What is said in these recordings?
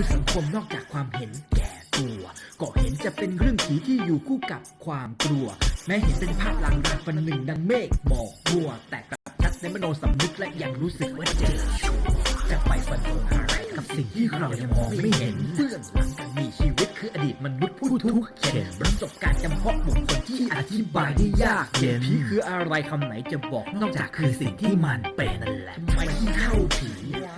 ู่สังคมนอกจากความเห็นแก่ตัว ก็เห็นจะเป็นเรื่องผีที่อยู่คู่กับความกลัว แม้เห็นเป็นภาพลางๆฟันหนึ่งดังเมฆหมอกมัว แต่กลับชัดในมโนสำนึกและยังรู้สึกว่าเจอชัวจะไปฟันธงอะไรกับสิ่งที่เรายังมองไม่เห็นเบื้องหลังการมีชีวิตคืออดีตมนุษย์ผู้ทุกข์เข็นประสบการณ์จำเพาะบุคคลที่อธิบายได้ยากเย็นผีคืออะไรคำไหนจะบอกนอกจากคือสิ่งที่มันเป็นนั่นแหละไม่เข้าผี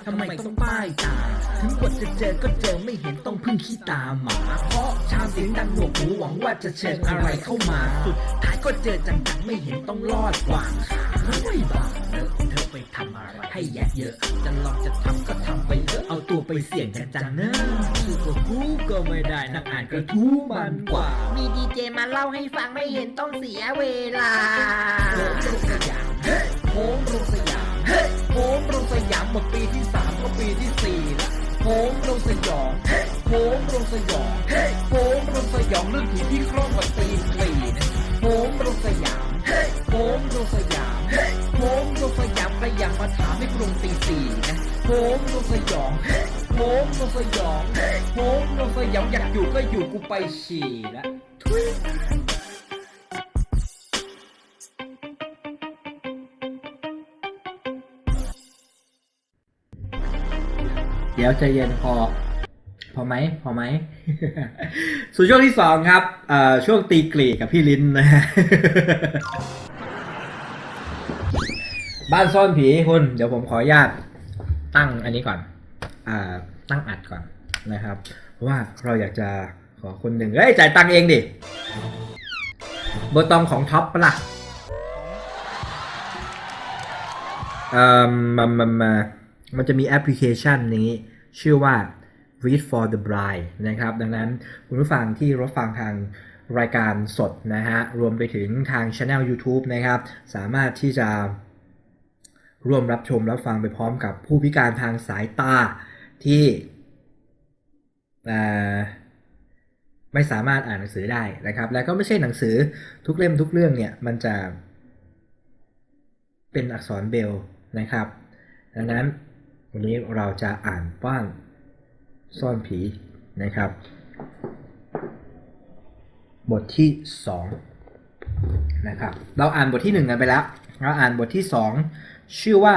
ทำไมต้องป้ายตา ถึงบทจะเจอก็เจอไม่เห็นต้องพึ่งขี้ตาหมา เพราะชามเสียงดังหนวกหูหวังว่าจะเชิญอะไรเข้ามา สุดท้ายก็เจอจังๆไม่เห็นต้องรอดกวางขาไม่บาเนอะเธอไปทำอะไรให้แย่เยอะ จะลองจะทำก็ทำไปเถอะเอาตัวไปเสี่ยงกันจังเนอะคือก็กูก็ไม่ได้นักอ่านกระทู้มันกว่า มีดีเจมาเล่าให้ฟังไม่เห็นต้องเสียเวลาโค้งโรงสยามเฮ้ยโค้งโรงสยามเฮ้ย โค้งโรงสยามหมดปีที่สามก็ปีที่สี่ละโค้งโรงสยองเฮ้ยโค้งโรงสยองเฮ้ยโค้งโรงสยองเรื่องผีที่ครอบกว่าตีนกลีนะโค้งโรงสยามเฮ้ยโค้งโรงสยามเฮ้ยโค้งโรงสยามใครอยากมาถามให้กรุงตีสี่นะโค้งโรงสยองเฮ้ยโค้งโรงสยองเฮ้ยโค้งโรงสยองอยากอยู่ก็อยู่กูไปฉี่ละทุย ดี๋ยวใจเย็นพอ พอไหมพอไหมสู่ช่วงที่สองครับช่วงตีกลีกับพี่ลิ้นนะฮะบ้านซ่อนผีคุณเดี๋ยวผมขออนุญาตตั้งอันนี้ก่อนอตั้งอัดก่อนนะครับ เพราะว่าเราอยากจะขอคนหนึ่งเฮ้ยจ่ายตังค์เองดิเบอร์ตองของท็อปปะล่ะเอ่อมามามามันจะมีแอปพลิเคชันนี้ ชื่อว่า Read for the Blind นะครับ ดังนั้นคุณผู้ฟังที่รับฟังทางรายการสดนะฮะ รวมไปถึงทาง Channel YouTube นะครับ สามารถที่จะร่วมรับชมรับฟังไปพร้อมกับผู้พิการทางสายตาที่ไม่สามารถอ่านหนังสือได้นะครับ และก็ไม่ใช่หนังสือทุกเล่มทุกเรื่องเนี่ย มันจะเป็นอักษรเบลนะครับ ดังนั้น วันนี้เราจะอ่านบ้านซ่อนผีนะครับ บทที่2นะครับเราอ่านบทที่ 1 กันไปแล้ว เราอ่านบทที่ 2 ชื่อว่า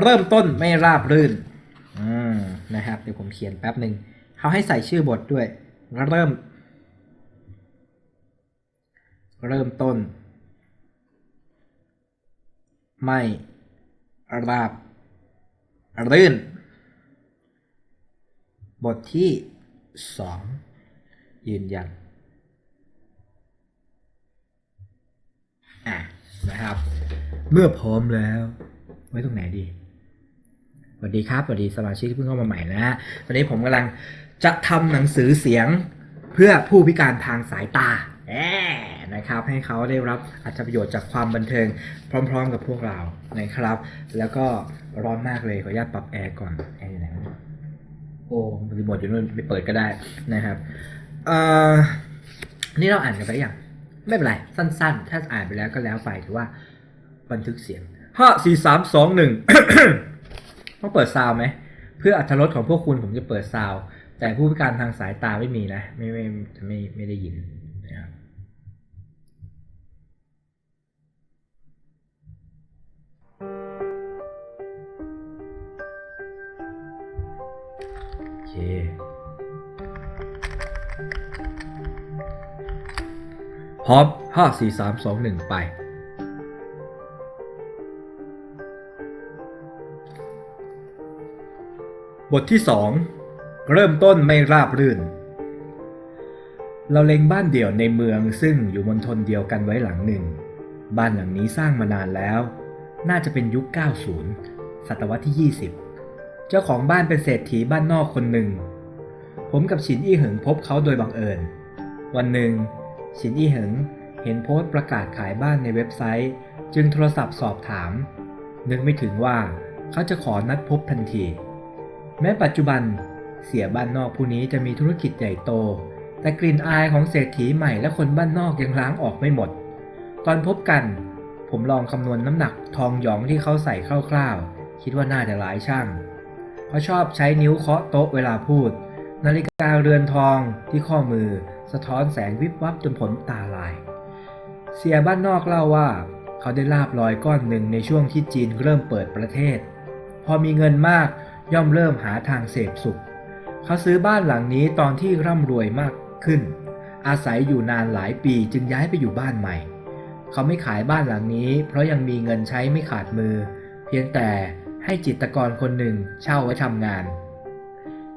เริ่มต้นไม่ราบรื่นอืมนะครับเดี๋ยวผมเขียนแป๊บหนึ่งเขาให้ใส่ชื่อบทด้วยเริ่ม เริ่มต้น ไม่ราบ รื่น บทที่ 2 ยืนยันอะนะครับ เมื่อพร้อมแล้ว ไว้ตรงไหนดีสวัสดีครับสวัสดีสมาชิกที่เพิ่งเข้ามาใหม่นะฮะวันนี้ผมกำลังจะทำหนังสือเสียงเพื่อผู้พิการทางสายตา นะครับให้เขาได้รับอัตประโยชน์จากความบันเทิงพร้อม ๆ กับพวกเรานะครับ แล้วก็ร้อนมากเลยขออนุญาตปรับแอร์ก่อนแอร์อยู่ไหนโอ้รีโมทอยู่นู่นไปเปิดก็ได้นะครับเอ่อนี่เราอ่านกันไปยังไม่เป็นไร สั้นๆ ถ้าอ่านไปแล้วก็แล้วไปถือว่าบันทึกเสียงห้าสี่สามสองหนึ่งต้องเปิดซาวไหม เพื่ออัตรสของพวกคุณผมจะเปิดซาว แต่ผู้พิการทางสายตาไม่มีนะ ไม่ไม่ไม่ไม่ได้ยินนะครับ พร้อมห้าสี่สามสองหนึ่งไป บทที่สองเริ่มต้นไม่ราบรื่น เราเล็งบ้านเดี่ยวในเมืองซึ่งอยู่มณฑลเดียวกันไว้หลังหนึ่ง บ้านหลังนี้สร้างมานานแล้ว น่าจะเป็นยุค 90 ศตวรรษที่ 20 เจ้าของบ้านเป็นเศรษฐีบ้านนอกคนหนึ่ง ผมกับฉินอี้เหิงพบเขาโดยบังเอิญ วันหนึ่ง ฉินอี้เหิงเห็นโพสต์ประกาศขายบ้านในเว็บไซต์ จึงโทรศัพท์สอบถาม นึกไม่ถึงว่าเขาจะขอนัดพบทันที แม้ปัจจุบันเสียบ้านนอกผู้นี้จะมีธุรกิจใหญ่โต แต่กลิ่นอายของเศรษฐีใหม่และคนบ้านนอกยังล้างออกไม่หมด ตอนพบกัน ผมลองคำนวณน้ำหนักทองหยองที่เขาใส่คร่าวๆ คิดว่าน่าจะหลายช่าง เขาชอบใช้นิ้วเคาะโต๊ะเวลาพูด นาฬิกาเรือนทองที่ข้อมือ สะท้อนแสงวิบวับจนผลตาลาย เสียบ้านนอกเล่าว่า เขาได้ลาบลอยก้อนหนึ่งในช่วงที่จีนเริ่มเปิดประเทศ พอมีเงินมากย่อมเริ่มหาทางเสพสุข เขาซื้อบ้านหลังนี้ตอนที่ร่ำรวยมากขึ้น อาศัยอยู่นานหลายปีจึงย้ายไปอยู่บ้านใหม่ เขาไม่ขายบ้านหลังนี้ เพราะยังมีเงินใช้ไม่ขาดมือ เพียงแต่ ให้จิตรกรคนหนึ่งเช่าไว้ทำงาน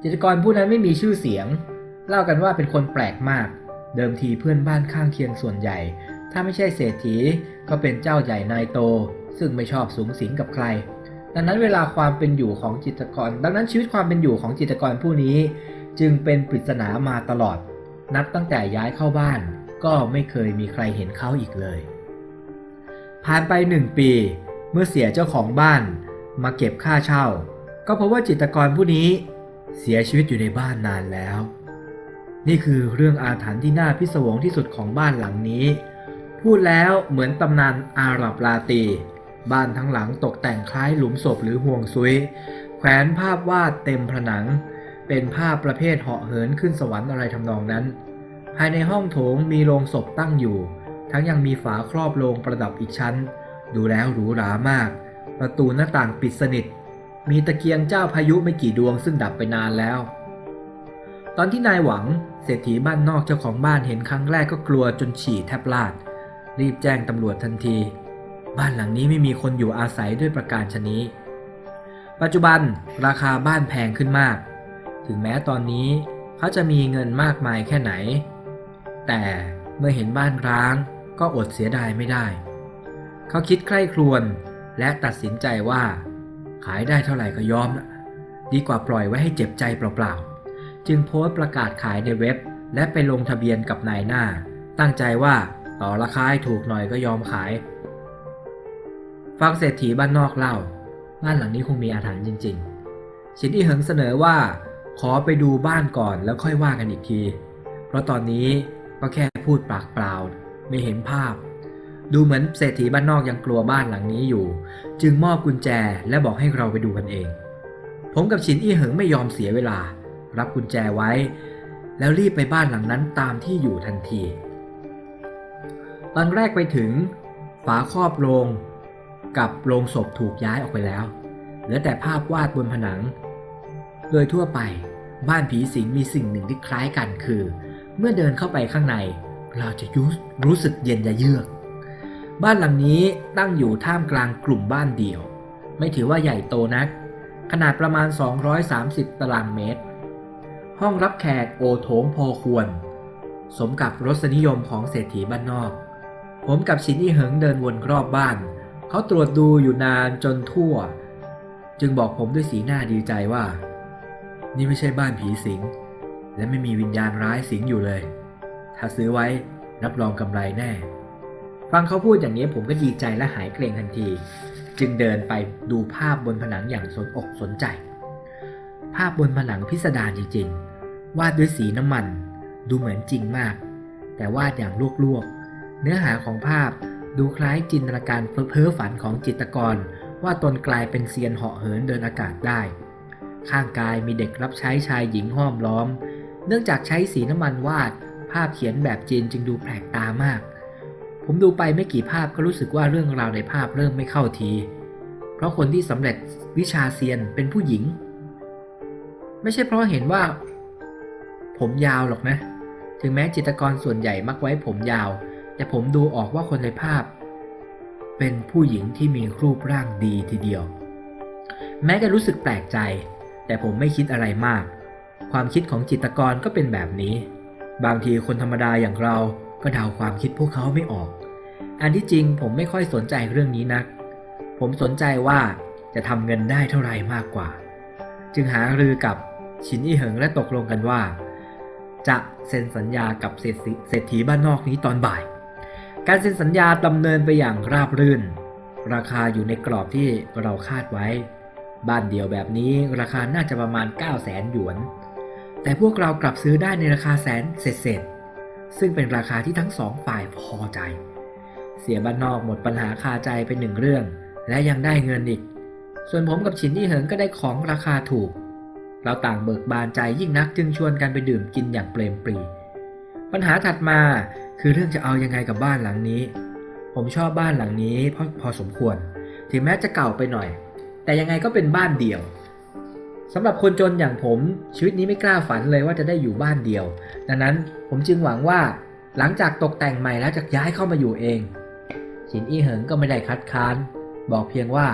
จิตรกรผู้นั้นไม่มีชื่อเสียง เล่ากันว่าเป็นคนแปลกมาก เดิมทีเพื่อนบ้านข้างเคียงส่วนใหญ่ ถ้าไม่ใช่เศรษฐีก็เป็นเจ้าใหญ่นายโต ซึ่งไม่ชอบสูงสิงกับใคร ดังนั้นเวลาความเป็นอยู่ของจิตรกร ดังนั้นชีวิตความเป็นอยู่ของจิตรกรผู้นี้ จึงเป็นปริศนามาตลอด นับตั้งแต่ย้ายเข้าบ้าน ก็ไม่เคยมีใครเห็นเขาอีกเลย ผ่านไปหนึ่งปี เมื่อเสียเจ้าของบ้าน มาเก็บค่าเช่า ก็พบว่าจิตกรผู้นี้เสียชีวิตอยู่ในบ้านนานแล้ว นี่คือเรื่องอาถรรพ์ที่น่าพิศวงที่สุดของบ้านหลังนี้ พูดแล้วเหมือนตำนานอาหรับลาตี บ้านทั้งหลังตกแต่งคล้ายหลุมศพหรือห่วงซุย แขวนภาพวาดเต็มผนัง เป็นภาพประเภทเหาะเหินขึ้นสวรรค์อะไรทำนองนั้น ภายในห้องโถงมีโลงศพตั้งอยู่ ทั้งยังมีฝาครอบโลงประดับอีกชั้น ดูแล้วหรูหรามาก ประตูหน้าต่างปิดสนิท มีตะเกียงเจ้าพายุไม่กี่ดวงซึ่งดับไปนานแล้ว ตอนที่นายหวังเศรษฐีบ้านนอกเจ้าของบ้านเห็นครั้งแรกก็กลัวจนฉี่แทบลาด รีบแจ้งตำรวจทันที บ้านหลังนี้ไม่มีคนอยู่อาศัยด้วยประการชนี้ ปัจจุบันราคาบ้านแพงขึ้นมาก ถึงแม้ตอนนี้เขาจะมีเงินมากมายแค่ไหน แต่เมื่อเห็นบ้านร้างก็อดเสียดายไม่ได้ เขาคิดใคร่ครวญ และตัดสินใจว่า ขายได้เท่าไหร่ก็ยอมนะดีกว่าปล่อยไว้ให้เจ็บใจเปล่าๆ จึงโพสต์ประกาศขายในเว็บ และไปลงทะเบียนกับนายหน้า ตั้งใจว่าต่อราคาให้ถูกหน่อยก็ยอมขาย ฟังเศรษฐีบ้านนอกเล่า บ้านหลังนี้คงมีอาถรรพ์จริงๆชินอี้เหิงเสนอว่า ขอไปดูบ้านก่อนแล้วค่อยว่ากันอีกที เพราะตอนนี้ก็แค่พูดปากเปล่า ไม่เห็นภาพ ดูเหมือนเศรษฐีบ้านนอกยังกลัวบ้านหลังนี้อยู่ จึงมอบกุญแจและบอกให้เราไปดูกันเอง ผมกับชินอี้เหิงไม่ยอมเสียเวลา รับกุญแจไว้ แล้วรีบไปบ้านหลังนั้นตามที่อยู่ทันที ตอนแรกไปถึง ฝาครอบโลงกับโลงศพถูกย้ายออกไปแล้ว เหลือแต่ภาพวาดบนผนัง โดยทั่วไปบ้านผีสิงมีสิ่งหนึ่งที่คล้ายกันคือ เมื่อเดินเข้าไปข้างใน เราจะยุรู้สึกเย็นยะเยือก บ้านหลังนี้ตั้งอยู่ท่ามกลางกลุ่มบ้านเดี่ยว ไม่ถือว่าใหญ่โตนัก ขนาดประมาณ 230 ตารางเมตร ห้องรับแขกโอโถงพอควร สมกับรสนิยมของเศรษฐีบ้านนอก ผมกับชินอีเหิงเดินวนรอบบ้าน เขาตรวจดูอยู่นานจนทั่ว จึงบอกผมด้วยสีหน้าดีใจว่า นี่ไม่ใช่บ้านผีสิง และไม่มีวิญญาณร้ายสิงอยู่เลย ถ้าซื้อไว้รับรองกำไรแน่ ฟังเขาพูดอย่างนี้ผมก็ดีใจและหายเกรงทันที จึงเดินไปดูภาพบนผนังอย่างสนอกสนใจ ภาพบนผนังพิสดารจริงๆ วาดด้วยสีน้ำมัน ดูเหมือนจริงมาก แต่วาดอย่างลวกๆ เนื้อหาของภาพดูคล้ายจินตนาการเพ้อฝันของจิตกร ว่าตนกลายเป็นเซียนเหาะเหินเดินอากาศได้ ข้างกายมีเด็กรับใช้ชายหญิงห้อมล้อม เนื่องจากใช้สีน้ำมันวาด ภาพเขียนแบบจีนจึงดูแปลกตามาก ผมดูไปไม่กี่ภาพก็รู้สึกว่าเรื่องราวในภาพเริ่มไม่เข้าที เพราะคนที่สำเร็จวิชาเซียนเป็นผู้หญิง ไม่ใช่เพราะเห็นว่า ผมยาวหรอกนะ ถึงแม้จิตรกรส่วนใหญ่มักไว้ผมยาว แต่ผมดูออกว่าคนในภาพ เป็นผู้หญิงที่มีรูปร่างดีทีเดียว แม้จะรู้สึกแปลกใจ แต่ผมไม่คิดอะไรมาก ความคิดของจิตรกรก็เป็นแบบนี้ บางทีคนธรรมดาอย่างเรา ก็เดาความคิดพวกเขาไม่ออก อันที่จริงผมไม่ค่อยสนใจเรื่องนี้นัก ผมสนใจว่าจะทำเงินได้เท่าไหร่มากกว่า จึงหารือกับชินอี้เหิงและตกลงกันว่า จะเซ็นสัญญากับเศรษฐีบ้านนอกนี้ตอนบ่าย การเซ็นสัญญาดำเนินไปอย่างราบรื่น ราคาอยู่ในกรอบที่เราคาดไว้ บ้านเดียวแบบนี้ราคาน่าจะประมาณ 9 0 0แสนหยวน แต่พวกเรากลับซื้อได้ในราคาแสนเศษ ซึ่งเป็นราคาที่ทั้งสองฝ่ายพอใจ เสียบ้านนอกหมดปัญหาคาใจเป็นหนึ่งเรื่อง และยังได้เงินอีก ส่วนผมกับชินยี่เหิงก็ได้ของราคาถูก เราต่างเบิกบานใจยิ่งนักจึงชวนกันไปดื่มกินอย่างเปรมปรีปัญหาถัดมาคือเรื่องจะเอายังไงกับบ้านหลังนี้ ผมชอบบ้านหลังนี้พอพอสมควร ถึงแม้จะเก่าไปหน่อย แต่ยังไงก็เป็นบ้านเดี่ยว สำหรับคนจนอย่างผมชีวิตนี้ไม่กล้าฝันเลยว่าจะได้อยู่บ้านเดียว ดังนั้นผมจึงหวังว่าหลังจากตกแต่งใหม่แล้วจะย้ายเข้ามาอยู่เอง ชินอี้เหิงก็ไม่ได้คัดค้าน บอกเพียงว่า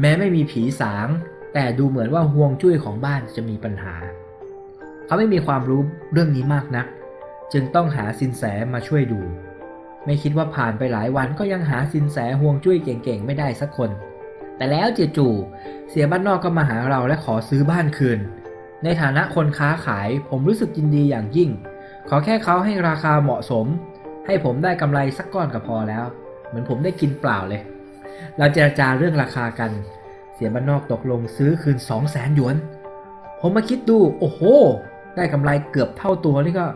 แม้ไม่มีผีสาง แต่ดูเหมือนว่าห่วงจุ้ยของบ้านจะมีปัญหา เขาไม่มีความรู้เรื่องนี้มากนัก จึงต้องหาสินแสมาช่วยดู ไม่คิดว่าผ่านไปหลายวันก็ยังหาสินแสห่วงจุ้ยเก่งๆ ไม่ได้สักคน แต่แล้วจู่ๆเสียบ้านนอกก็มาหาเราและขอซื้อบ้านคืน ในฐานะคนค้าขายผมรู้สึกยินดีอย่างยิ่ง ขอแค่เขาให้ราคาเหมาะสม ให้ผมได้กำไรสักก้อนก็พอแล้ว เหมือนผมได้กินเปล่าเลย เราเจรจาเรื่องราคากัน เสียบ้านนอกตกลงซื้อคืน 2 0 0แสนหยวน ผมมาคิดดู โอ้โห ได้กำไรเกือบเท่าตัวนี่ก็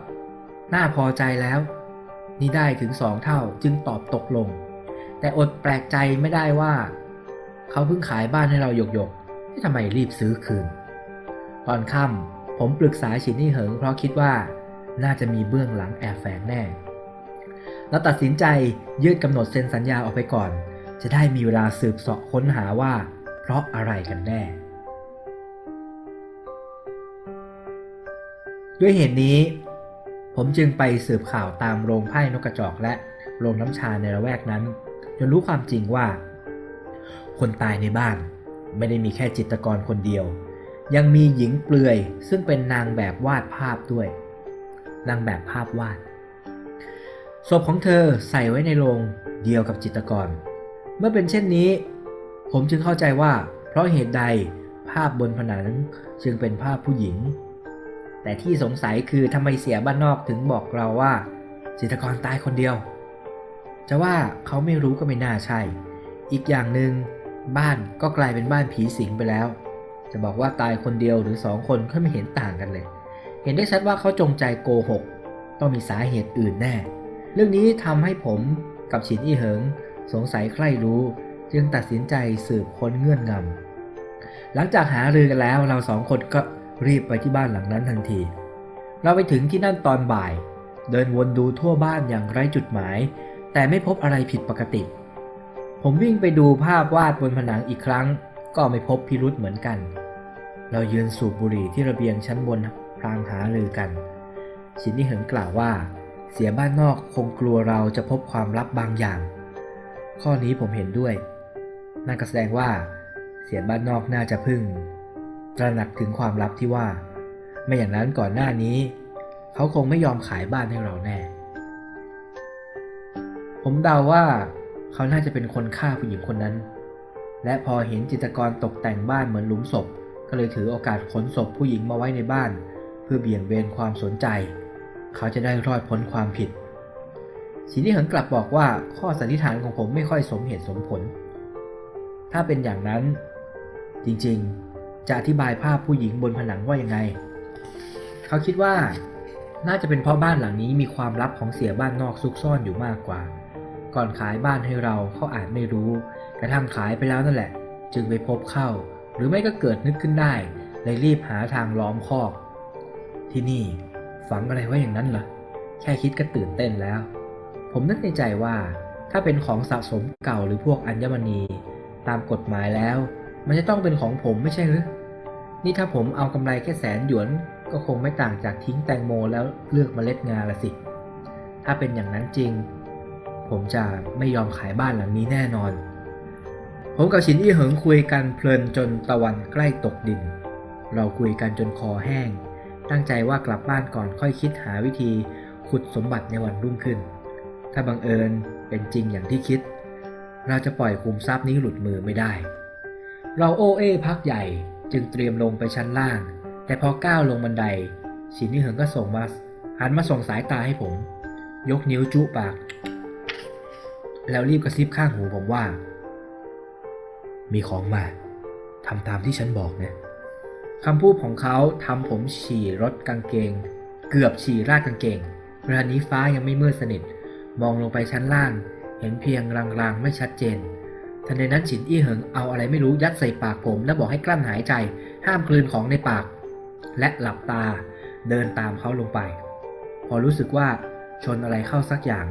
น่าพอใจแล้ว นี่ได้ถึงสองเท่าจึงตอบตกลง แต่อดแปลกใจไม่ได้ว่า เขาเพิ่งขายบ้านให้เราหยกหยกที่ทำไมรีบซื้อคืน ตอนค่ำผมปรึกษาชินนี่เหิงเพราะคิดว่าน่าจะมีเบื้องหลังแอบแฝงแน่ เราตัดสินใจยืดกำหนดเซ็นสัญญาออกไปก่อน จะได้มีเวลาสืบสาะค้นหาว่า เพราะอะไรกันแน่ ด้วยเหตุนี้ ผมจึงไปสืบข่าวตามโรงไพ่นกกระจอกและโรงน้ำชาในละแวกนั้น จนรู้ความจริงว่า คนตายในบ้าน ไม่ได้มีแค่จิตรกรคนเดียว ยังมีหญิงเปลือยซึ่งเป็นนางแบบวาดภาพด้วย นางแบบภาพวาดศพของเธอใส่ไว้ในโรงเดียวกับจิตรกร เมื่อเป็นเช่นนี้ ผมจึงเข้าใจว่า เพราะเหตุใดภาพบนผนังจึงเป็นภาพผู้หญิง แต่ที่สงสัยคือทำไมเสียบ้านนอกถึงบอกเราว่า จิตรกรตายคนเดียว จะว่าเขาไม่รู้ก็ไม่น่าใช่ อีกอย่างหนึ่ง บ้านก็กลายเป็นบ้านผีสิงไปแล้ว จะบอกว่าตายคนเดียวหรือสองคนก็ไม่เห็นต่างกันเลย เห็นได้ชัดว่าเขาจงใจโกหก ต้องมีสาเหตุอื่นแน่ เรื่องนี้ทำให้ผมกับฉินอี้เหิง สงสัยใคร่รู้ จึงตัดสินใจสืบค้นเงื่อนงำหลังจากหารือกันแล้วเราสองคนก็รีบไปที่บ้านหลังนั้นทันที เราไปถึงที่นั่นตอนบ่าย เดินวนดูทั่วบ้านอย่างไร้จุดหมาย แต่ไม่พบอะไรผิดปกติ ผมวิ่งไปดูภาพวาดบนผนังอีกครั้ง ก็ไม่พบพิรุษเหมือนกัน เรายืนสูบบุหรี่ที่ระเบียงชั้นบนพลางหารือกัน ชินนี่เหิงกล่าวว่า เสียบ้านนอกคงกลัวเราจะพบความลับบางอย่าง ข้อนี้ผมเห็นด้วย นั่นก็แสดงว่า เสียบ้านนอกน่าจะพึ่งตระหนักถึงความลับที่ว่า ไม่อย่างนั้นก่อนหน้านี้ เขาคงไม่ยอมขายบ้านให้เราแน่ ผมเดาว่า เขาน่าจะเป็นคนฆ่าผู้หญิงคนนั้น และพอเห็นจิตรกรตกแต่งบ้านเหมือนหลุมศพ ก็เลยถือโอกาสขนศพผู้หญิงมาไว้ในบ้าน เพื่อเบี่ยงเบนความสนใจ เขาจะได้รอดพ้นความผิดสินี่เหิงกลับบอกว่าข้อสันนิษฐานของผมไม่ค่อยสมเหตุสมผล ถ้าเป็นอย่างนั้น จริงๆ จะอธิบายภาพผู้หญิงบนผนังว่ายังไง เขาคิดว่า น่าจะเป็นเพราะบ้านหลังนี้มีความลับของเสียบ้านนอกซุกซ่อนอยู่มากกว่า ก่อนขายบ้านให้เราเขาอาจไม่รู้ กระทั่งขายไปแล้วนั่นแหละ จึงไปพบเข้า หรือไม่ก็เกิดนึกขึ้นได้เลยรีบหาทางล้อมคอก ที่นี่ฝังอะไรไว้อย่างนั้นเหรอแค่คิดก็ตื่นเต้นแล้ว ผมนึกในใจว่าถ้าเป็นของสะสมเก่าหรือพวกอัญมณี ตามกฎหมายแล้ว มันจะต้องเป็นของผมไม่ใช่หรือ นี่ถ้าผมเอากำไรแค่แสนหยวน ก็คงไม่ต่างจากทิ้งแตงโมแล้วเลือกเมล็ดงาละสิ ถ้าเป็นอย่างนั้นจริง ผมจะไม่ยอมขายบ้านหลังนี้แน่นอน ผมกับชินอี้เหิงคุยกันเพลินจนตะวันใกล้ตกดิน เราคุยกันจนคอแห้ง ตั้งใจว่ากลับบ้านก่อนค่อยคิดหาวิธีขุดสมบัติในวันรุ่งขึ้น ถ้าบังเอิญเป็นจริงอย่างที่คิด เราจะปล่อยคุมทรัพย์นี้หลุดมือไม่ได้ เราโอเอพักใหญ่จึงเตรียมลงไปชั้นล่าง แต่พอก้าวลงบันได ชินนี่เหิงก็ส่งมาหันมาส่งสายตาให้ผม ยกนิ้วจุปาก แล้วรีบกระซิบข้างหูผมว่า มีของมาทำตามที่ฉันบอกนะคำพูดของเขาทำผมฉี่รถกางเกง เกือบฉี่ราดกางเกงเวลานี้ฟ้ายังไม่มืดสนิท มองลงไปชั้นล่าง เห็นเพียงรางๆไม่ชัดเจนทันใดนั้นฉินอี้เหิงเอาอะไรไม่รู้ยัดใส่ปากผมและบอกให้กลั้นหายใจ ห้ามกลืนของในปาก และหลับตาเดินตามเขาลงไป พอรู้สึกว่าชนอะไรเข้าสักอย่าง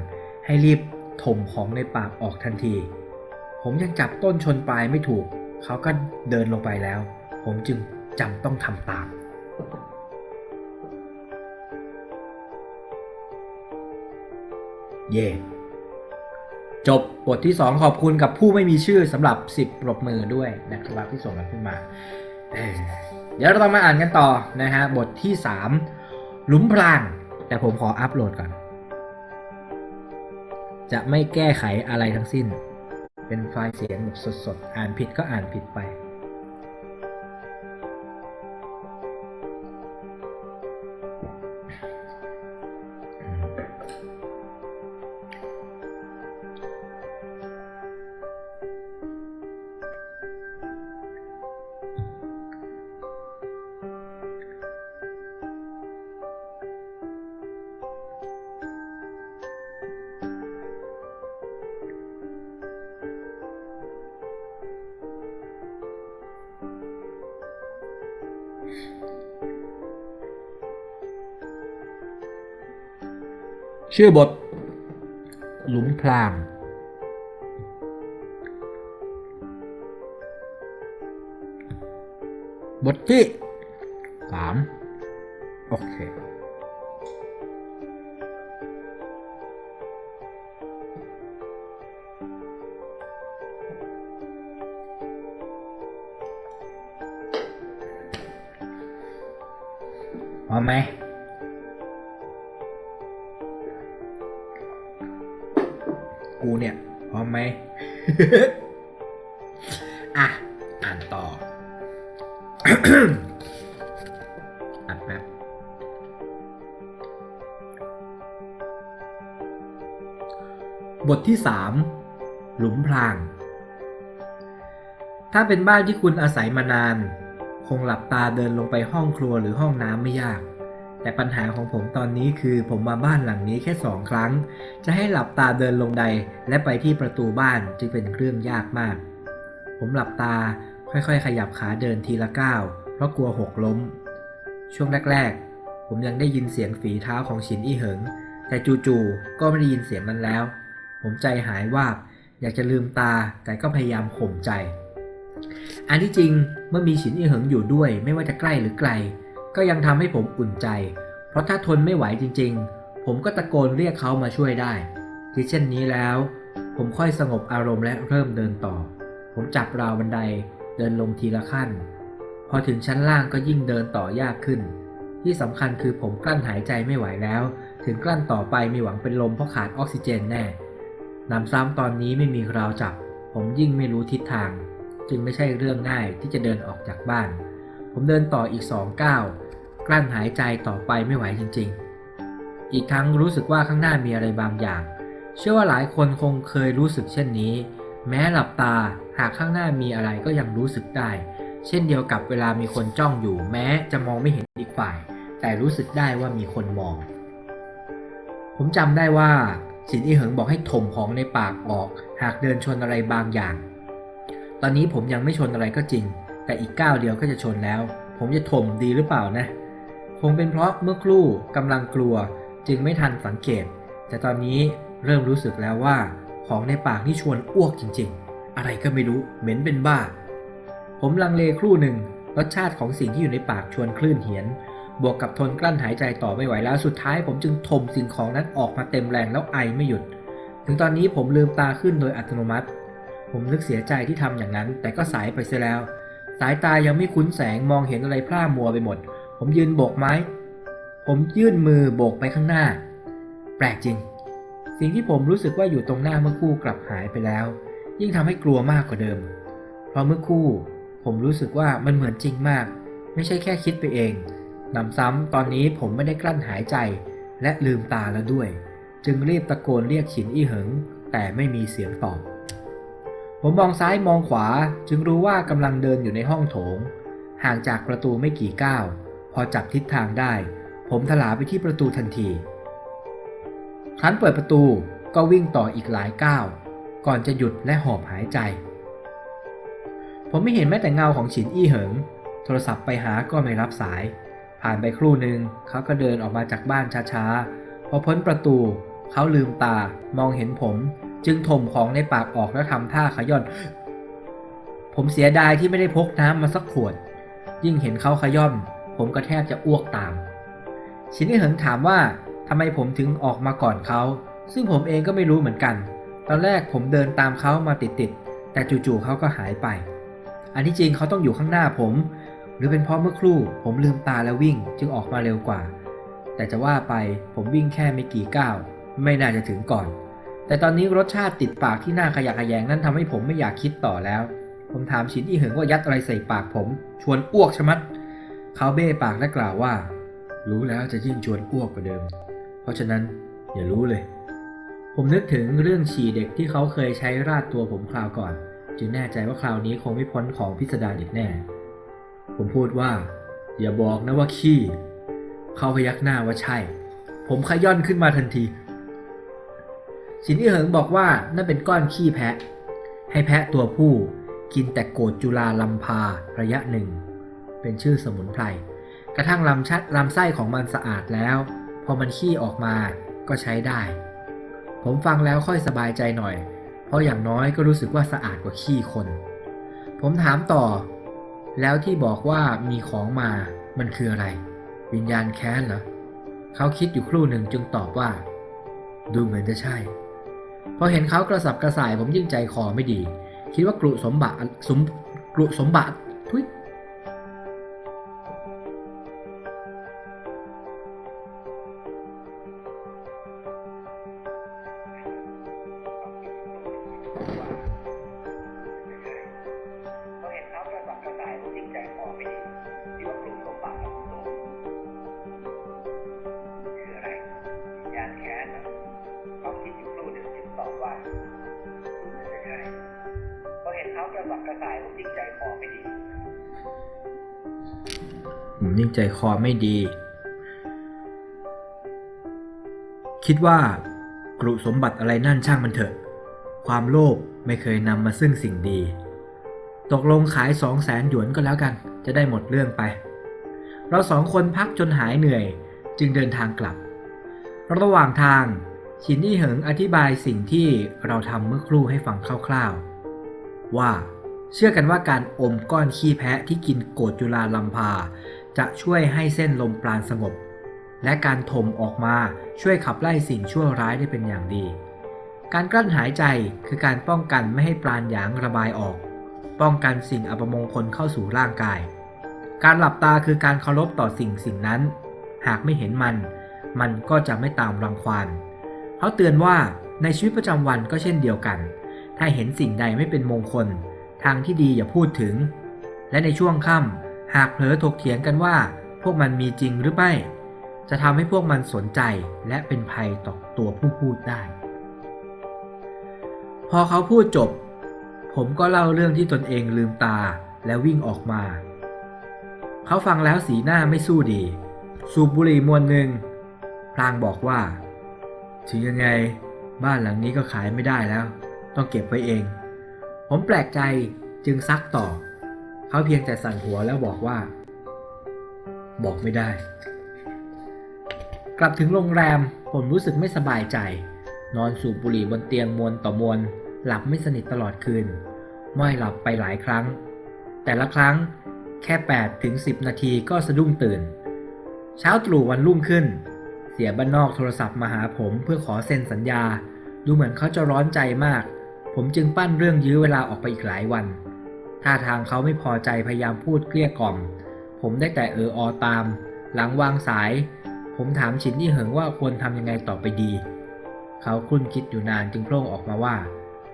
ให้รีบ ถมของในปากออกทันที ผมยังจับต้นชนปลายไม่ถูก เขาก็เดินลงไปแล้ว ผมจึงจำต้องทำตาม เย่จบบทที่ 2 ขอบคุณกับผู้ไม่มีชื่อสำหรับ 10ปรบมือด้วยนะครับที่ส่งกันขึ้นมาเออเดี๋ยวเราต้องมาอ่านกันต่อนะฮะบทที่ 3 หลุมพราง แต่ผมขออัปโหลดก่อน จะไม่แก้ไขอะไรทั้งสิ้น เป็นไฟล์เสียงแบบสดๆ อ่านผิดก็อ่านผิดไป ชื่อบท หลุมพราง บทที่สามโอเคพร้อมไหม อะ อ่านต่ออัดแป๊บบทที่3หลุมพราง ถ้าเป็นบ้านที่คุณอาศัยมานาน คงหลับตาเดินลงไปห้องครัวหรือห้องน้ำไม่ยาก แต่ปัญหาของผมตอนนี้คือผมมาบ้านหลังนี้แค่สองครั้ง จะให้หลับตาเดินลงใดและไปที่ประตูบ้านจึงเป็นเรื่องยากมาก ผมหลับตาค่อยๆ ขยับขาเดินทีละก้าวเพราะกลัวหกล้ม ช่วงแรกๆ ผมยังได้ยินเสียงฝีเท้าของฉินอี้เหิง แต่จู่ๆก็ไม่ได้ยินเสียงนั้นแล้ว ผมใจหายวาบอยากจะลืมตาแต่ก็พยายามข่มใจ อันที่จริงเมื่อมีฉินอี้เหิงอยู่ด้วย ไม่ว่าจะใกล้หรือไกล ก็ยังทำให้ผมอุ่นใจ เพราะถ้าทนไม่ไหวจริงๆ ผมก็ตะโกนเรียกเขามาช่วยได้ ที่เช่นนี้แล้ว ผมค่อยสงบอารมณ์และเริ่มเดินต่อ ผมจับราวบันไดเดินลงทีละขั้น พอถึงชั้นล่างก็ยิ่งเดินต่อยากขึ้น ที่สำคัญคือผมกลั้นหายใจไม่ไหวแล้ว ถึงกลั้นต่อไปมีหวังเป็นลมเพราะขาดออกซิเจนแน่นำซ้ำตอนนี้ไม่มีราวจับ ผมยิ่งไม่รู้ทิศทาง จึงไม่ใช่เรื่องง่ายที่จะเดินออกจากบ้าน ผมเดินต่ออีกสองก้าว กลั้นหายใจต่อไปไม่ไหวจริงๆ อีกทั้งรู้สึกว่าข้างหน้ามีอะไรบางอย่าง เชื่อว่าหลายคนคงเคยรู้สึกเช่นนี้ แม้หลับตาหากข้างหน้ามีอะไรก็ยังรู้สึกได้ เช่นเดียวกับเวลามีคนจ้องอยู่ แม้จะมองไม่เห็นอีกฝ่าย แต่รู้สึกได้ว่ามีคนมอง ผมจำได้ว่าสินอีเหิงบอกให้ถมของในปากออก หากเดินชนอะไรบางอย่าง ตอนนี้ผมยังไม่ชนอะไรก็จริง แต่อีกก้าวเดียวก็จะชนแล้ว ผมจะถมดีหรือเปล่านะ งเป็นเพราะเมื่อครู่กำลังกลัวจึงไม่ทันสังเกต แต่ตอนนี้เริ่มรู้สึกแล้วว่าของในปากนี่ชวนอ้วกจริงๆ อะไรก็ไม่รู้เหม็นเป็นบ้า ผมลังเลครู่หนึ่งรสชาติของสิ่งที่อยู่ในปากชวนคลื่นเหียน บวกกับทนกลั้นหายใจต่อไม่ไหวแล้วสุดท้ายผมจึงถมสิ่งของนั้นออกมาเต็มแรงแล้วไอไม่หยุด ถึงตอนนี้ผมลืมตาขึ้นโดยอัตโนมัติ ผมนึกเสียใจที่ทำอย่างนั้น แต่ก็สายไปเสียแล้ว สายตายังไม่คุ้นแสงมองเห็นอะไรพร่ามัวไปหมด ผมยืนโบกไม้ ผมยื่นมือโบกไปข้างหน้า แปลกจริง สิ่งที่ผมรู้สึกว่าอยู่ตรงหน้าเมื่อคู่กลับหายไปแล้ว ยิ่งทำให้กลัวมากกว่าเดิม เพราะเมื่อคู่ ผมรู้สึกว่ามันเหมือนจริงมาก ไม่ใช่แค่คิดไปเองนำซ้ำตอนนี้ผมไม่ได้กลั้นหายใจ และลืมตาแล้วด้วย จึงรีบตะโกนเรียกฉินอี้เหิง แต่ไม่มีเสียงตอบ ผมมองซ้ายมองขวาจึงรู้ว่ากำลังเดินอยู่ในห้องโถง ห่างจากประตูไม่กี่ก้าว พอจับทิศทางได้ ผมถลาไปที่ประตูทันที ครั้นเปิดประตูก็วิ่งต่ออีกหลายก้าว ก่อนจะหยุดและหอบหายใจ ผมไม่เห็นแม้แต่เงาของฉินอี้เหิง โทรศัพท์ไปหาก็ไม่รับสาย ผ่านไปครู่หนึ่งเขาก็เดินออกมาจากบ้านช้าๆ พอพ้นประตูเขาลืมตามองเห็นผมจึงถมของในปากออกแล้วทำท่าขย่อน ผมเสียดายที่ไม่ได้พกน้ำมาสักขวด ยิ่งเห็นเขาขย่อน ผมก็แทบจะอ้วกตาม ชินนี่เหิงถามว่าทำไมผมถึงออกมาก่อนเขา ซึ่งผมเองก็ไม่รู้เหมือนกัน ตอนแรกผมเดินตามเขามาติดๆ แต่จู่ๆเขาก็หายไป อันที่จริงเขาต้องอยู่ข้างหน้าผม หรือเป็นเพราะเมื่อครู่ ผมลืมตาแล้ววิ่งจึงออกมาเร็วกว่า แต่จะว่าไปผมวิ่งแค่ไม่กี่ก้าว ไม่น่าจะถึงก่อน แต่ตอนนี้รสชาติติดปากที่น่าขยะแขยงนั่นทำให้ผมไม่อยากคิดต่อแล้ว ผมถามชินอีเหิงว่ายัดอะไรใส่ปากผม ชวนอ้วกชะมัด เขาเบ้ปากและกล่าวว่า รู้แล้วจะยิ่งชวนอ้วกกว่าเดิม เพราะฉะนั้นอย่ารู้เลย ผมนึกถึงเรื่องฉี่เด็กที่เขาเคยใช้ราดตัวผมคราวก่อน จึงแน่ใจว่าคราวนี้คงไม่พ้นของพิสดารอีกแน่ ผมพูดว่า อย่าบอกนะว่าขี้ เขาพยักหน้าว่าใช่ ผมขย่อนขึ้นมาทันทีสินอีเหิงบอกว่านั่นเป็นก้อนขี้แพะ ให้แพะตัวผู้กินแต่โกดจุลาลำพาระยะหนึ่ง เป็นชื่อสมุนไพร กระทั่งลำชัดลำไส้ของมันสะอาดแล้ว พอมันขี้ออกมาก็ใช้ได้ ผมฟังแล้วค่อยสบายใจหน่อย เพราะอย่างน้อยก็รู้สึกว่าสะอาดกว่าขี้คน ผมถามต่อ แล้วที่บอกว่ามีของมา มันคืออะไร วิญญาณแค้นเหรอเขาคิดอยู่ครู่หนึ่งจึงตอบว่า ดูเหมือนจะใช่ พอเห็นเขากระสับกระส่ายผมยิ่งใจคอไม่ดี คิดว่ากรุสมบัติสมกรุสมบัติ กระสับกระส่ายผมยิ่งใจคอไม่ดี ผมยิ่งใจคอไม่ดี คิดว่ากรุสมบัติอะไรนั่นช่างมันเถอะ ความโลภไม่เคยนำมาซึ่งสิ่งดี ตกลงขายสองแสนหยวนก็แล้วกัน จะได้หมดเรื่องไป เราสองคนพักจนหายเหนื่อย จึงเดินทางกลับ ระหว่างทางชินนี่เหิงอธิบายสิ่งที่เราทำเมื่อครู่ให้ฟังคร่าวๆ ว่า เชื่อกันว่าการอมก้อนขี้แพะที่กินโกดจุลาลัมพา จะช่วยให้เส้นลมปราณสงบ และการถมออกมาช่วยขับไล่สิ่งชั่วร้ายได้เป็นอย่างดี การกลั้นหายใจคือการป้องกันไม่ให้ปราณหยางระบายออก ป้องกันสิ่งอัปมงคลเข้าสู่ร่างกาย การหลับตาคือการเคารพต่อสิ่งสิ่งนั้น หากไม่เห็นมัน มันก็จะไม่ตามรังควานเขาเตือนว่าในชีวิตประจำวันก็เช่นเดียวกัน ถ้าเห็นสิ่งใดไม่เป็นมงคล ทางที่ดีอย่าพูดถึง และในช่วงค่ำหากเผลอถกเถียงกันว่า พวกมันมีจริงหรือไม่ จะทำให้พวกมันสนใจและเป็นภัยต่อตัวผู้พูดได้ พอเขาพูดจบ ผมก็เล่าเรื่องที่ตนเองลืมตาและวิ่งออกมา เขาฟังแล้วสีหน้าไม่สู้ดี สูบบุหรี่มวนหนึ่งพลางบอกว่า ถึงยังไงบ้านหลังนี้ก็ขายไม่ได้แล้ว ต้องเก็บไว้เอง ผมแปลกใจจึงซักต่อ เขาเพียงแต่สั่นหัวแล้วบอกว่า บอกไม่ได้ กลับถึงโรงแรมผมรู้สึกไม่สบายใจ นอนสูบบุหรี่บนเตียงมวนต่อมวน หลับไม่สนิทตลอดคืนไม่หลับไปหลายครั้ง แต่ละครั้งแค่8ถึง10 นาทีก็สะดุ้งตื่น เช้าตรู่วันรุ่งขึ้น เสียบ้านนอกโทรศัพท์มาหาผมเพื่อขอเซ็นสัญญา ดูเหมือนเขาจะร้อนใจมาก ผมจึงปั้นเรื่องยื้อเวลาออกไปอีกหลายวัน ท่าทางเขาไม่พอใจพยายามพูดเกลี้ยกล่อม ผมได้แต่เอออตาม หลังวางสาย ผมถามชินนี่เหิงว่าควรทำยังไงต่อไปดี เขาคุ้นคิดอยู่นานจึงโพ่งออกมาว่า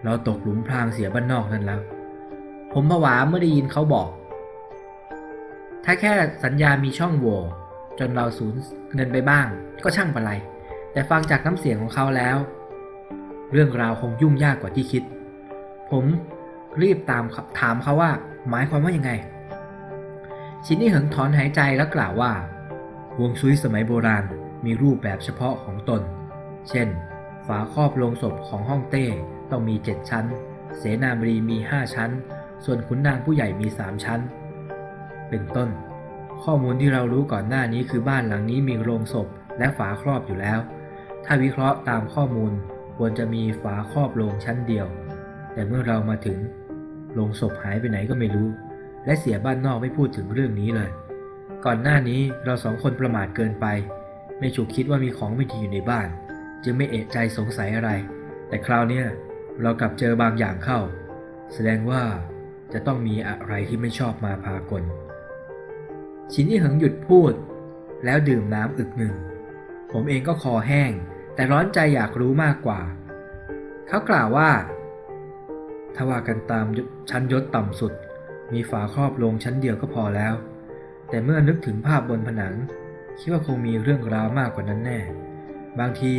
เราตกหลุมพรางเสียบ้านนอกนั่นแล้ว ผมผวาเมื่อได้ยินเขาบอก ถ้าแค่สัญญามีช่องโหว่จนเราสูญเงินไปบ้าง ก็ช่างปะไร แต่ฟังจากน้ำเสียงของเขาแล้ว เรื่องราวคงยุ่งยากกว่าที่คิด ผมรีบตามถามเขาว่า หมายความว่ายังไง ชินนี่เหิงถอนหายใจแล้วกล่าวว่าฮวงซุยสมัยโบราณมีรูปแบบเฉพาะของตน เช่น ฝาครอบโลงศพของห้องเต้ต้องมี 7 ชั้น เสนาบดีมี 5 ชั้น ส่วนขุนนางผู้ใหญ่มี 3 ชั้น เป็นต้น ข้อมูลที่เรารู้ก่อนหน้านี้คือบ้านหลังนี้มีโรงศพและฝาครอบอยู่แล้ว ถ้าวิเคราะห์ตามข้อมูล ควรจะมีฝาครอบโรงชั้นเดียว แต่เมื่อเรามาถึงโรงศพหายไปไหนก็ไม่รู้ และเสียบ้านนอกไม่พูดถึงเรื่องนี้เลย ก่อนหน้านี้เราสองคนประมาทเกินไป ไม่ฉุกคิดว่ามีของไม่ดีอยู่ในบ้าน จึงไม่เอะใจสงสัยอะไร แต่คราวนี้เรากลับเจอบางอย่างเข้า แสดงว่าจะต้องมีอะไรที่ไม่ชอบมาพากลชินอี่เหิงหยุดพูด แล้วดื่มน้ำอึกหนึ่ง ผมเองก็คอแห้ง แต่ร้อนใจอยากรู้มากกว่า เขากล่าวว่า ถ้าว่ากันตามชั้นยศต่ำสุด มีฝาครอบโลงชั้นเดียวก็พอแล้ว แต่เมื่อนึกถึงภาพบนผนัง คิดว่าคงมีเรื่องราวมากกว่านั้นแน่ บางที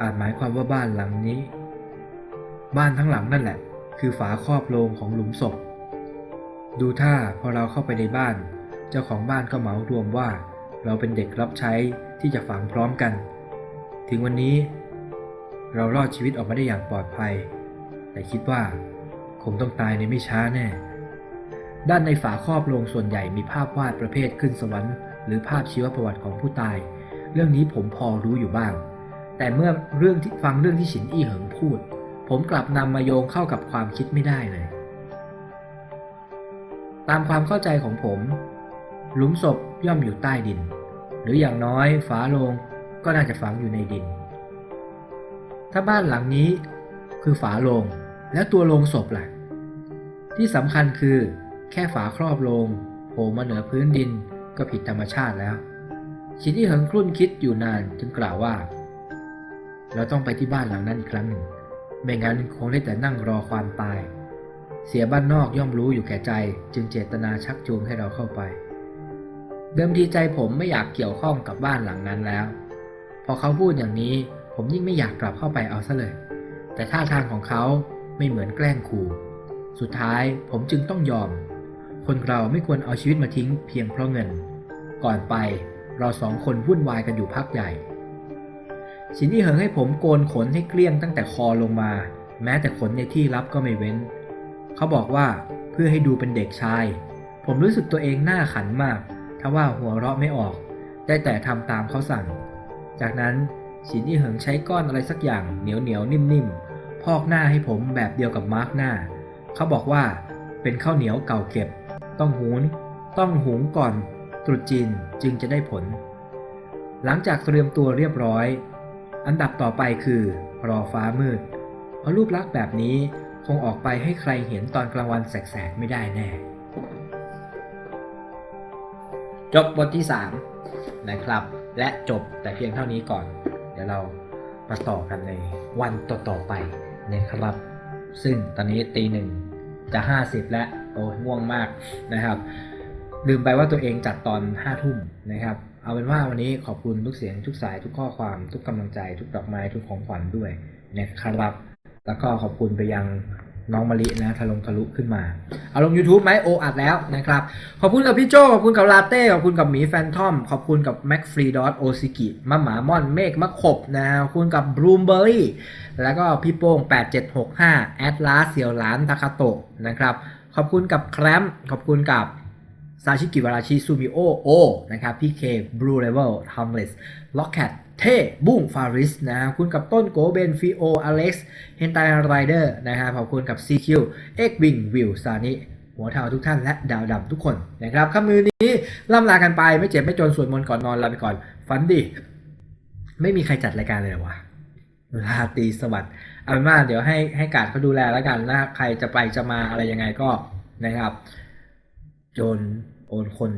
อาจหมายความว่าบ้านหลังนี้ บ้านทั้งหลังนั่นแหละ คือฝาครอบโลงของหลุมศพ ดูท่าพอเราเข้าไปในบ้าน เจ้าของบ้านก็เหมารวมว่า เราเป็นเด็กรับใช้ที่จะฝังพร้อมกัน ถึงวันนี้ เรารอดชีวิตออกมาได้อย่างปลอดภัย แต่คิดว่าคงต้องตายในไม่ช้าแน่ ด้านในฝาครอบโลงส่วนใหญ่มีภาพวาดประเภทขึ้นสวรรค์หรือภาพชีวประวัติของผู้ตาย เรื่องนี้ผมพอรู้อยู่บ้าง แต่เมื่อเรื่องที่ฟังเรื่องที่ฉินอี้เหิงพูด ผมกลับนำมาโยงเข้ากับความคิดไม่ได้เลย ตามความเข้าใจของผม หลุมศพย่อมอยู่ใต้ดิน หรืออย่างน้อยฝาโลง ก็น่าจะฝังอยู่ในดิน ถ้าบ้านหลังนี้คือฝาโลงแล้วตัวโลงศพล่ะ ที่สำคัญคือแค่ฝาครอบโลงโผล่มาเหนือพื้นดินก็ผิดธรรมชาติแล้ว ชินที่เหิงครุ่นคิดอยู่นานจึงกล่าวว่า เราต้องไปที่บ้านหลังนั้นอีกครั้งหนึ่ง ไม่งั้นคงได้แต่นั่งรอความตาย เสียบ้านนอกย่อมรู้อยู่แก่ใจ จึงเจตนาชักจูงให้เราเข้าไป เดิมทีใจผมไม่อยากเกี่ยวข้องกับบ้านหลังนั้นแล้ว พอเขาพูดอย่างนี้ ผมยิ่งไม่อยากกลับเข้าไปเอาซะเลย แต่ท่าทางของเขาไม่เหมือนแกล้งขู่ สุดท้ายผมจึงต้องยอม คนเราไม่ควรเอาชีวิตมาทิ้งเพียงเพราะเงิน ก่อนไปเราสองคนวุ่นวายกันอยู่พักใหญ่ สินที่เหิงให้ผมโกนขนให้เกลี้ยงตั้งแต่คอลงมา แม้แต่ขนในที่รับก็ไม่เว้น เขาบอกว่าเพื่อให้ดูเป็นเด็กชาย ผมรู้สึกตัวเองหน้าขันมากถ้าว่าหัวเราะไม่ออก ได้แต่ทำตามเขาสั่ง จากนั้นสินที่เหิงใช้ก้อนอะไรสักอย่างเหนียวเหนียวนิ่มๆ พอกหน้าให้ผมแบบเดียวกับมาร์กหน้า เขาบอกว่าเป็นข้าวเหนียวเก่าเก็บ ต้องหุงต้องหุงก่อนตรุษจีนจึงจะได้ผล หลังจากเตรียมตัวเรียบร้อย อันดับต่อไปคือ รอฟ้ามืด เพราะรูปลักษณ์แบบนี้คงออกไปให้ใครเห็นตอนกลางวันแสกๆไม่ได้แน่ จบบทที่ 3 นะครับ และจบแต่เพียงเท่านี้ก่อน เดี๋ยวเรามาต่อกันในวันต่อๆไปนะครับ ซึ่งตอนนี้ตีหนึ่งจะ 50 แล้วโอ้ยง่วงมากนะครับ ลืมไปว่าตัวเองจัดตอน5ทุ่มนะครับ เอาเป็นว่าวันนี้ขอบคุณทุกเสียงทุกสายทุกข้อความทุกกำลังใจ ทุกดอกไม้ทุกของขวัญด้วยนะครับ แล้วก็ขอบคุณไปยัง น้องมะลินะทะลงทะลุขึ้นมา เอาลง YouTube ไหมโออัดแล้วนะครับ ขอบคุณกับพี่โจขอบคุณกับลาเต้ ขอบคุณกับหมีแฟนทอม ขอบคุณกับแม็กฟรีดอทโอซิกิมะหมาม่อนเมฆมะขบนะขอบคุณกับบลูมเบอรี่แล้วก็พี่โป้ง 8765 แอดลาสเซียวหลานทาคาโตะนะครับ ขอบคุณกับแครมขอบคุณกับซาชิกิวาราชิซูมิโอโอนะครับพี่เคบลูเลเวลทอมเลสล็อกแคท เท่บุ้งฟาริสนะขอบคุณกับต้นโกเบนฟิโออเล็กซ์เฮนไตไรเดอร์นะครับขอบคุณกับ CQ เอ็กวิงวิวซานิหัวเทาทุกท่านและดาวดำทุกคนนะครับค่ำมือนี้ล่ำลากันไปไม่เจ็บไม่จนสวดมนต์ก่อนนอนลาไปก่อนฝันดี ไม่มีใครจัดรายการเลยหรอวะราตีสวัสดิ์เอาเป็นว่าเดี๋ยวให้ให้การเขาดูแลแล้วกันนะใครจะไปจะมาอะไรยังไงก็นะครับโจนโอนคน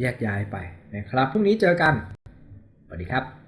แยกย้ายไปนะครับพรุ่งนี้เจอกัน สวัสดีครับ